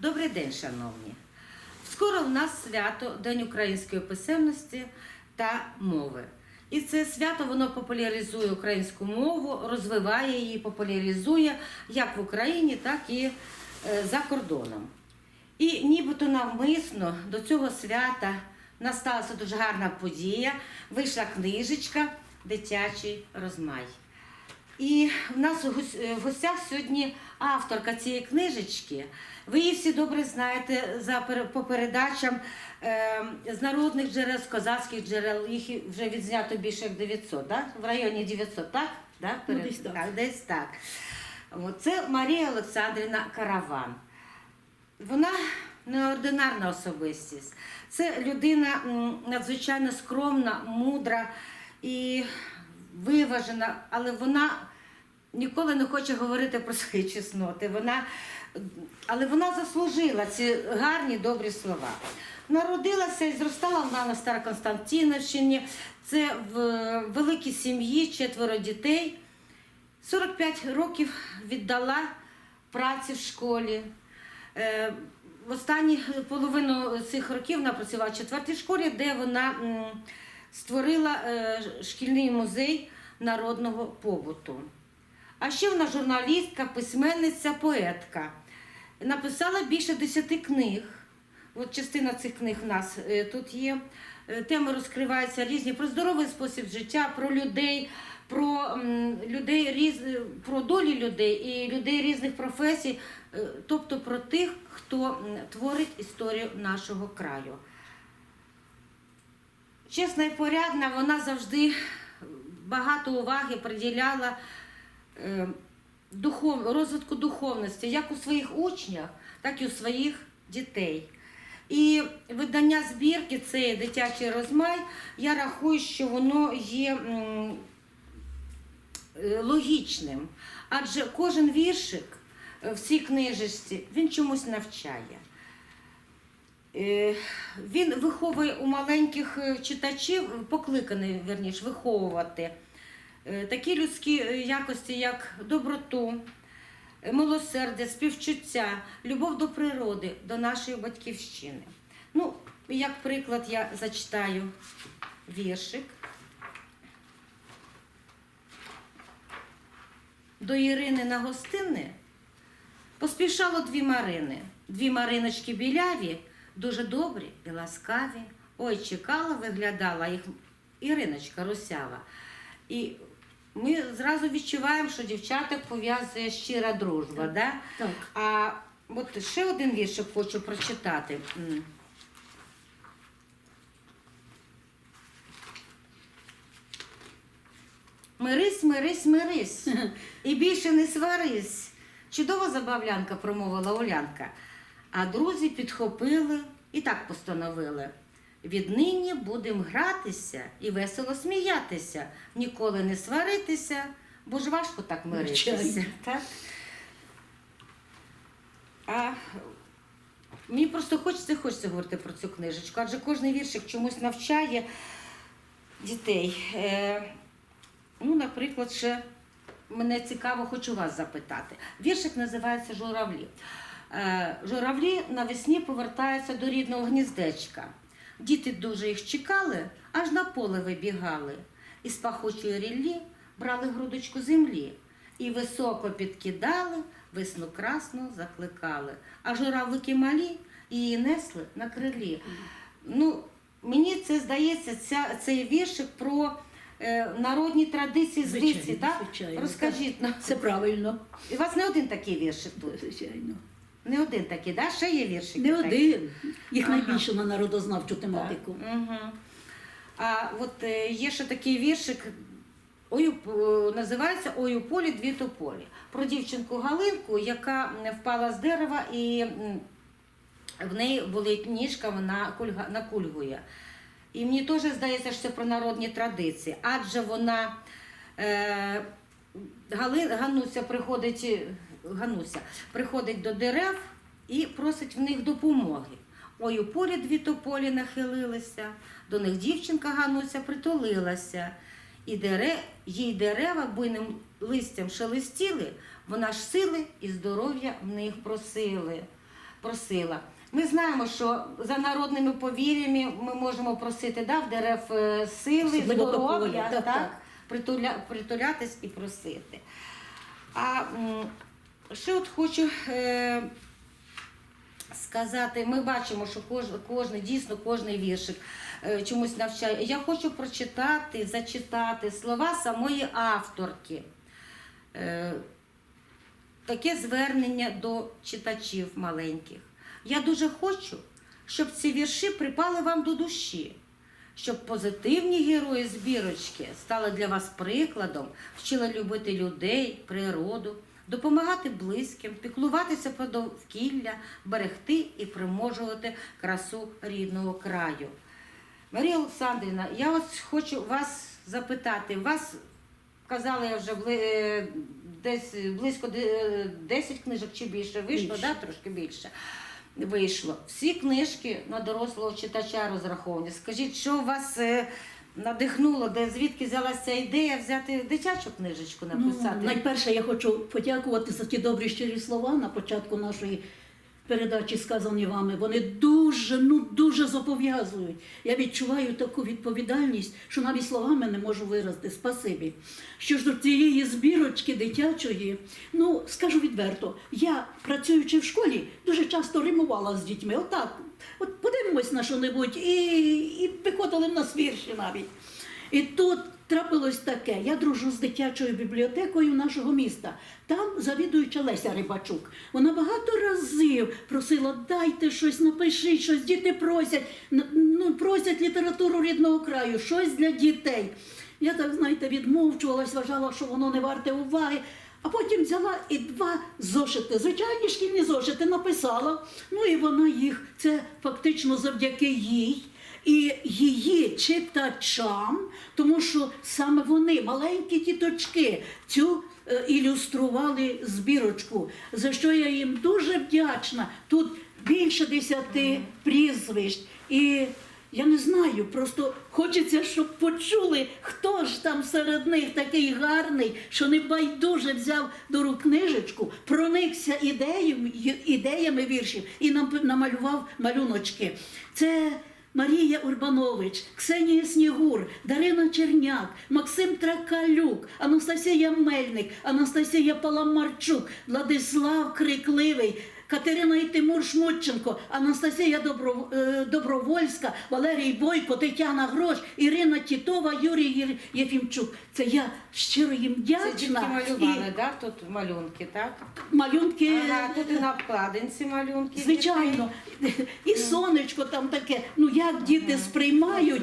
Добрий день, шановні. Скоро в нас свято День української писемності та мови. І це свято воно популяризує українську мову, розвиває її, популяризує як в Україні, так і е, за кордоном. І нібито навмисно до цього свята насталася дуже гарна подія. Вийшла книжечка Дитячий розмай. І в нас е, в гостях сьогодні авторка цієї книжечки. Ви її всі добре знаєте за по передачам е, з народних джерел, з козацьких джерел. Їх вже відзнято більше як 900, да? в районі 900, так? Да? Ну, десь так. десь так. От, Це Марія Олександрівна Караван. Вона неординарна особистість. Це людина надзвичайно скромна, мудра і виважена, але вона ніколи не хоче говорити про свої чесноти. Вона, але вона заслужила ці гарні добрі слова. Народилася і зростала вона на Староконстантинівщині. Це в великій сім'ї, четверо дітей. 45 років віддала праці в школі. Е, В останні половину цих років вона працювала в четвертій школі, де вона створила е, шкільний музей народного побуту. А ще вона журналістка, письменниця, поетка. Написала більше десяти книг. От частина цих книг в нас е, тут є. Е, Теми розкриваються різні про здоровий спосіб життя, про людей, про людей різ... е, про долі людей і людей різних професій, тобто про тих, хто творить історію нашого краю. Чесна і порядна, вона завжди багато уваги приділяла духов, розвитку духовності, як у своїх учнях, так і у своїх дітей. І видання збірки цей дитячий розмай, я рахую, що воно є е, логічним. Адже кожен віршик е, в цій книжечці він чомусь навчає. Е, Він виховує у маленьких е, читачів, покликаний верніше, виховувати е, такі людські е, якості, як доброту, е, милосердя, співчуття, любов до природи, до нашої батьківщини. Ну, як приклад, я зачитаю віршик. До Ірини на гостини поспішало дві Марини. Дві Мариночки біляві, дуже добрі і ласкаві. Ой, чекала, виглядала їх Іриночка русява. І ми зразу відчуваємо, що дівчаток пов'язує щира дружба. Да? Так. А от ще один віршик хочу прочитати. Мирись, мирись, мирись. І більше не сварись. Чудова забавлянка, промовила Олянка. А друзі підхопили і так постановили. Віднині будемо гратися і весело сміятися, ніколи не сваритися, бо ж важко так миритися. Так? А мені просто хочеться, хочеться говорити про цю книжечку, адже кожен віршик чомусь навчає дітей. Е, ну, наприклад, ще мене цікаво, хочу вас запитати. Віршик називається Журавлі. Е, журавлі навесні повертаються до рідного гніздечка. Діти дуже їх чекали, аж на поле вибігали. Із пахучої ріллі брали грудочку землі і високо підкидали, весну красну закликали. А журавлики малі її несли на крилі. Ну, мені це здається, ця, цей віршик про е, народні традиції Звичайно, звідси, так? звичайно, Розкажіть нам. Це правильно, І у вас не один такий віршик тут. звичайно. Не один такий, да? ще є віршики? Не такі? один. Їх Ага. найбільше на народознавчу тематику. Угу. А от е, є ще такий віршик, ой, у називається Ой у полі дві тополі. Про дівчинку Галинку, яка впала з дерева і м, в неї болить ніжка, вона кульга, накульгує. І мені теж здається, що це про народні традиції, адже вона е, Гали, Гануся приходить, Гануся приходить до дерев і просить в них допомоги. Ой, у полі дві тополі нахилилися, до них дівчинка Гануся притулилася. І дере, їй дерева буйним листям шелестіли, вона ж сили і здоров'я в них просили. просила. Ми знаємо, що за народними повір'ями ми можемо просити да, в дерев е, сили, Особливо здоров'я, так, так. Притуля, притулятись і просити. А ще от хочу е, сказати, ми бачимо, що кож, кожний, дійсно кожний віршик е, чомусь навчає. Я хочу прочитати, зачитати слова самої авторки. Е, таке звернення до читачів маленьких. Я дуже хочу, щоб ці вірші припали вам до душі, щоб позитивні герої збірочки стали для вас прикладом, вчили любити людей, природу, допомагати близьким, піклуватися про довкілля, берегти і примножувати красу рідного краю. Марія Олександрівна, я ось хочу вас запитати. Вас казала я вже е, десь близько де- 10 книжок чи більше вийшло, Більше. Да, трошки більше. Вийшло. Всі книжки на дорослого читача розраховані. Скажіть, що вас е, надихнуло, де звідки взялася ця ідея взяти дитячу книжечку написати? Ну, найперше я хочу подякувати за ті добрі щирі слова на початку нашої передачі, сказані вами. Вони дуже, ну дуже зобов'язують. Я відчуваю таку відповідальність, що навіть словами не можу виразити. Спасибі. Що ж до цієї збірочки дитячої, ну скажу відверто, я працюючи в школі, дуже часто римувала з дітьми. Отак. От подивимось на що-небудь і, і виходили в нас вірші навіть. І тут трапилось таке. Я дружу з дитячою бібліотекою нашого міста. Там завідуюча Леся Рибачук. Вона багато разів просила, дайте щось, напишіть щось, діти просять, ну, просять літературу рідного краю, щось для дітей. Я так, знаєте, відмовчувалась, вважала, що воно не варте уваги. А потім взяла і два зошити, звичайні шкільні зошити написала. Ну і вона їх, це фактично завдяки їй і її читачам, тому що саме вони, маленькі діточки, цю е, ілюстрували збірочку, за що я їм дуже вдячна. Тут більше десяти прізвищ. І я не знаю, просто хочеться, щоб почули, хто ж там серед них такий гарний, що не байдуже взяв до рук книжечку, проникся ідеями, ідеями віршів і нам намалював малюночки. Це Марія Урбанович, Ксенія Снігур, Дарина Черняк, Максим Тракалюк, Анастасія Мельник, Анастасія Паламарчук, Владислав Крикливий. Катерина і Тимур Шмутченко, Анастасія Добро, е, Добровольська, Валерій Бойко, Тетяна Грош, Ірина Тітова, Юрій Єфімчук. Це я щиро їм Це дітки вдячна. малювали, да? тут малюнки, так? Малюнки. Ага, тут і на обкладинці малюнки. Звичайно, і сонечко там таке. Ну як діти сприймають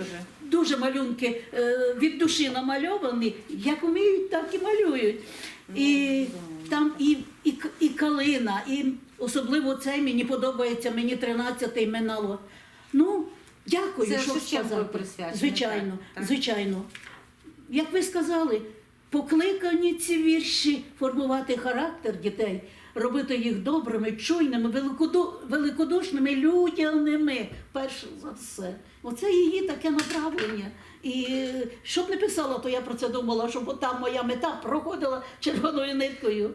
Дуже. малюнки е, від душі намальовані, як вміють, так і малюють. І там і, і, і калина, і особливо цей мені подобається, мені 13-й минало. Ну, дякую, Це що сказати. Звичайно, так. звичайно. Як ви сказали, покликані ці вірші формувати характер дітей, робити їх добрими, чуйними, великодушними, людяними, перш за все. Оце її таке направлення. І е, щоб не писала, то я про це думала, щоб там моя мета проходила червоною ниткою.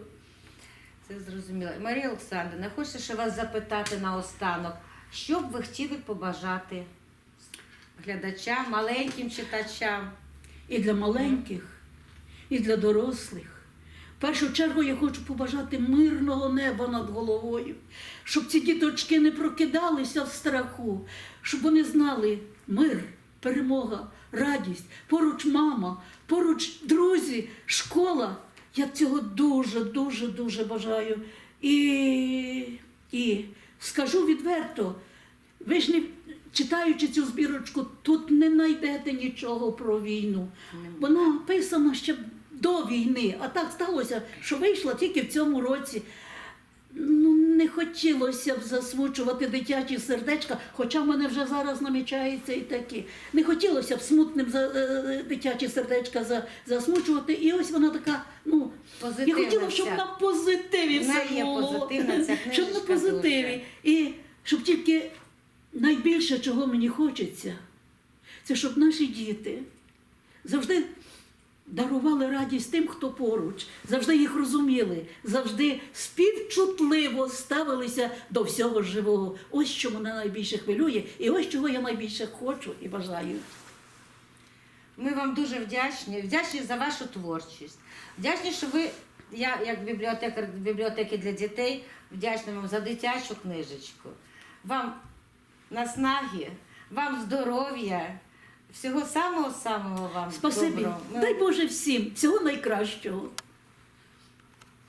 Це зрозуміло. Марія Олександрівна, хочу ще вас запитати наостанок, що б ви хотіли побажати глядачам, маленьким читачам? і для маленьких, і для дорослих. В першу чергу я хочу побажати мирного неба над головою, щоб ці діточки не прокидалися в страху, щоб вони знали мир, перемога, радість, поруч мама, поруч друзі, школа. Я цього дуже, дуже, дуже бажаю. І, і скажу відверто, ви ж не читаючи цю збірочку, тут не знайдете нічого про війну. Вона писана ще до війни, а так сталося, що вийшла тільки в цьому році. Ну, не хотілося б засмучувати дитячі сердечка, хоча в мене вже зараз намічається і такі. Не хотілося б смутним за, е, дитячі сердечка за, засмучувати. І ось вона така, ну, я Позитивна хотіла, щоб вся. на позитиві все є було. позитивна ця щоб на позитиві. І щоб тільки найбільше, чого мені хочеться, це щоб наші діти завжди дарували радість тим, хто поруч, завжди їх розуміли, завжди співчутливо ставилися до всього живого. Ось що мене найбільше хвилює, і ось чого я найбільше хочу і бажаю. Ми вам дуже вдячні, вдячні за вашу творчість. Вдячні, що ви, я як бібліотекар бібліотеки для дітей, вдячна вам за дитячу книжечку. Вам наснаги, вам здоров'я, всього самого самого вам Спасибі, доброго. Дай Боже всім всього найкращого.